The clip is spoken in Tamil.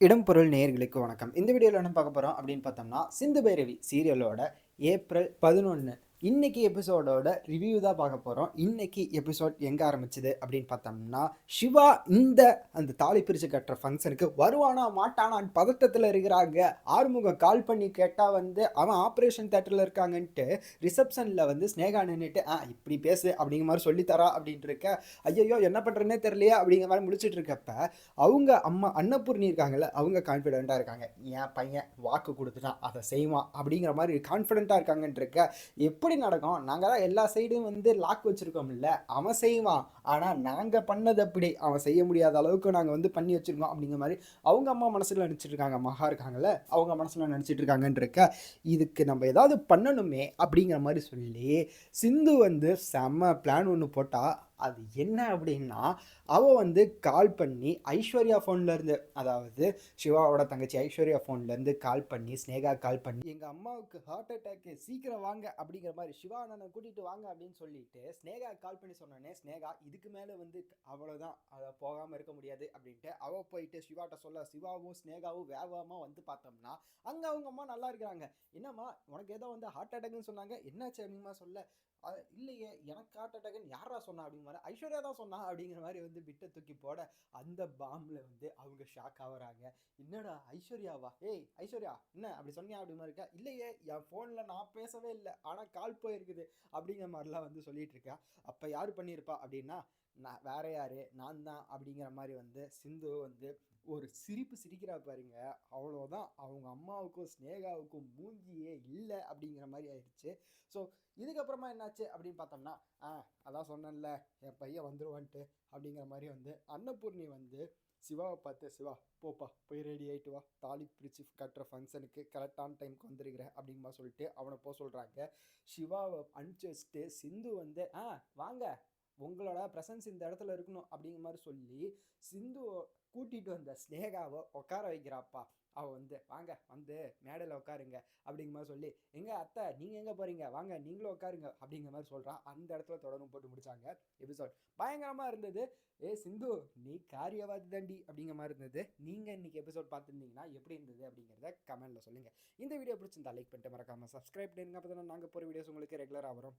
இடம் பொருள் நேயர்களுக்கு வணக்கம். இந்த வீடியோவில் என்ன பார்க்க போகிறோம் அப்படின்னு பார்த்தோம்னா சிந்து பைரவி சீரியலோட ஏப்ரல் பதினொன்று இன்னைக்கு எபிசோடோட ரிவ்யூ தான் பார்க்க போகிறோம் இன்னைக்கு எபிசோட் எங்கே ஆரம்பிச்சது அப்படின்னு பார்த்தோம்னா சிவா இந்த அந்த தாலி பிரித்து கட்டுற ஃபங்க்ஷனுக்கு வருவானா மாட்டானான்னு பதட்டத்தில் இருக்கிறாங்க. ஆறுமுகம் கால் பண்ணி கேட்டால் வந்து அவன் ஆப்ரேஷன் தேட்டரில் இருக்காங்கன்ட்டு ரிசப்ஷனில் வந்து ஸ்னேகா நின்றுட்டு ஆ இப்படி பேசு அப்படிங்கிற மாதிரி சொல்லித்தரா அப்படின்ட்டு இருக்க. ஐயோ என்ன பண்ணுறேன்னே தெரியலையே அப்படிங்கிற மாதிரி முடிச்சுட்டு இருக்கப்ப அவங்க அம்மா அன்னபூர்ணி இருக்காங்கல்ல அவங்க கான்ஃபிடென்ட்டாக இருக்காங்க. என் பையன் வாக்கு கொடுத்துட்டான் அதை செய்வான் அப்படிங்கிற மாதிரி கான்ஃபிடென்ட்டாக இருக்காங்கன்ட்டு இருக்க. எப்படி நடக்கும்? நாங்கள் தான் எல்லா சைடும் வந்து லாக் வச்சுருக்கோம்ல. அவன் செய்வான். ஆனால் நாங்கள் பண்ணது அப்படி. அவன் செய்ய முடியாத அளவுக்கு நாங்கள் வந்து பண்ணி வச்சுருக்கோம் அப்படிங்கிற மாதிரி அவங்க அம்மா மனசில் நினச்சிட்டு இருக்காங்க. மகா இருக்காங்கல்ல. அவங்க மனசில் நினச்சிட்டு இருக்காங்கன்றிருக்க இதுக்கு நம்ம ஏதாவது பண்ணணுமே அப்படிங்கிற மாதிரி சொல்லி சிந்து வந்து செம்ம பிளான் ஒன்று போட்டால் அது என்ன அப்படின்னா அவள் வந்து கால் பண்ணி ஐஸ்வர்யா ஃபோன்லேருந்து அதாவது சிவாவோட தங்கச்சி ஐஸ்வர்யா ஃபோன்லேருந்து கால் பண்ணி ஸ்னேகா கால் பண்ணி எங்கள் அம்மாவுக்கு ஹார்ட் அட்டாக்கு சீக்கிரம் வாங்க அப்படிங்கிற மாதிரி சிவா அண்ணனை கூட்டிகிட்டு வாங்க அப்படின்னு சொல்லிட்டு ஸ்னேகா கால் பண்ணி சொன்னோடனே ஸ்னேகா இதுக்கு மேலே வந்து அவ்வளோதான் அதை போகாமல் இருக்க முடியாது அப்படின்ட்டு அவள் போயிட்டு சிவாட்ட சொல்ல சிவாவும் ஸ்னேகாவும் வேகமாக வந்து பார்த்தோம்னா அங்கே அவங்க அம்மா நல்லா இருக்கிறாங்க. என்னம்மா உனக்கு ஏதோ வந்து ஹார்ட் அட்டாக்னு சொன்னாங்க என்னாச்சு அப்படிமா சொல்ல. இல்லையே எனக்கு ஹார்ட் அட்டாக்னு யாரா சொன்னா அப்படிமா மாதிரி ஐஸ்வர்யா தான் சொன்னா அப்படிங்கிற மாதிரி வந்து பிட்டை தூக்கி போட அந்த பாம்பில் வந்து அவங்க ஷாக் ஆகுறாங்க. என்னடா ஐஸ்வர்யாவா? ஏய் ஐஸ்வர்யா என்ன அப்படி சொன்னியா அப்படிங்கிற மாதிரி இருக்கா? இல்லையே என் ஃபோனில் நான் பேசவே இல்லை. ஆனால் கால் போயிருக்குது அப்படிங்கிற மாதிரிலாம் வந்து சொல்லிட்டு இருக்கா. அப்போ யார் பண்ணியிருப்பா அப்படின்னா நான் வேற யாரு? நான் தான் அப்படிங்கிற மாதிரி வந்து சிந்து வந்து ஒரு சிரிப்பு சிரிக்கிறா பாருங்க. அவ்வளோதான் அவங்க அம்மாவுக்கும் ஸ்னேகாவுக்கும் மூஞ்சியே இல்லை அப்படிங்கிற மாதிரி ஆயிடுச்சு. ஸோ இதுக்கப்புறமா என்னாச்சு அப்படின்னு பார்த்தோம்னா ஆ அதான் சொன்னேன்ல. என் பையன் வந்துடுவான்ட்டு அப்படிங்கிற மாதிரி வந்து அன்னபூர்ணி வந்து சிவாவை பார்த்து சிவா போப்பா போய் ரெடி ஆகிட்டு வா. தாலி பிரித்து கட்டுற ஃபங்க்ஷனுக்கு கரெக்டான டைமுக்கு வந்துருக்கிற அப்படிங்கமா சொல்லிட்டு அவனை போக சொல்கிறாங்க சிவாவை அனுப்பிச்சி வச்சுட்டு சிந்து வந்து ஆ வாங்க. உங்களோட ப்ரெசன்ஸ் இந்த இடத்துல இருக்கணும் அப்படிங்கிற மாதிரி சொல்லி சிந்து கூட்டிகிட்டு வந்த ஸ்னேகாவை உட்கார வைக்கிறாப்பா. அவள் வந்து வாங்க வந்து மேடையில் உட்காருங்க அப்படிங்கிற மாதிரி சொல்லி எங்கள் அத்தை நீங்கள் எங்கே போகிறீங்க வாங்க நீங்களும் உட்காருங்க அப்படிங்கிற மாதிரி சொல்கிறான் அந்த இடத்துல தொடர்ந்து போட்டு முடிச்சாங்க எபிசோட் பயங்கரமாக இருந்தது. ஏ சிந்து நீ காரியவாதி தாண்டி அப்படிங்கிற மாதிரி இருந்தது. நீங்கள் இன்றைக்கி எபிசோட் பார்த்துருந்தீங்கன்னா எப்படி இருந்தது அப்படிங்கிறத கமெண்ட்டில் சொல்லுங்கள் இந்த வீடியோ பிடிச்சிருந்தா லைக் பண்ணிட்டு மறக்காமல் சப்ஸ்கிரைப் பண்ணுங்க அப்போ தான் நாங்கள் போகிற வீடியோஸ் உங்களுக்கு ரெகுலராக வரும்.